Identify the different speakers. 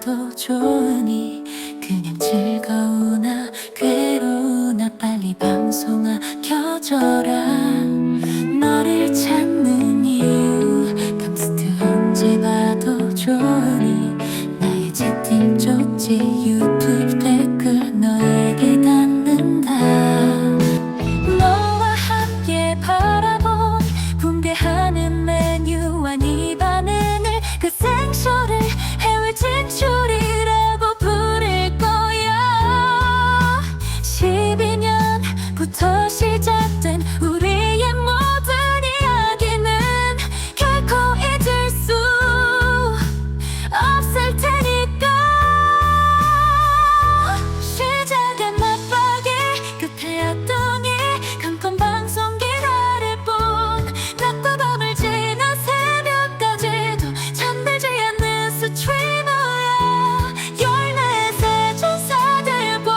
Speaker 1: 해도 좋으니? 그냥 즐거우나 괴로우나? 빨리 방송아 켜줘라. 너를 찾아 시작된 우리의 모든 이야기는 결코 잊을 수 없을 테니까. 시작은 맞박이 끝에 아동이 강건 방송기라를 본 낮과 밤을 지나 새벽까지도 잠들지 않는 스트리머야. 열매의 세조사들보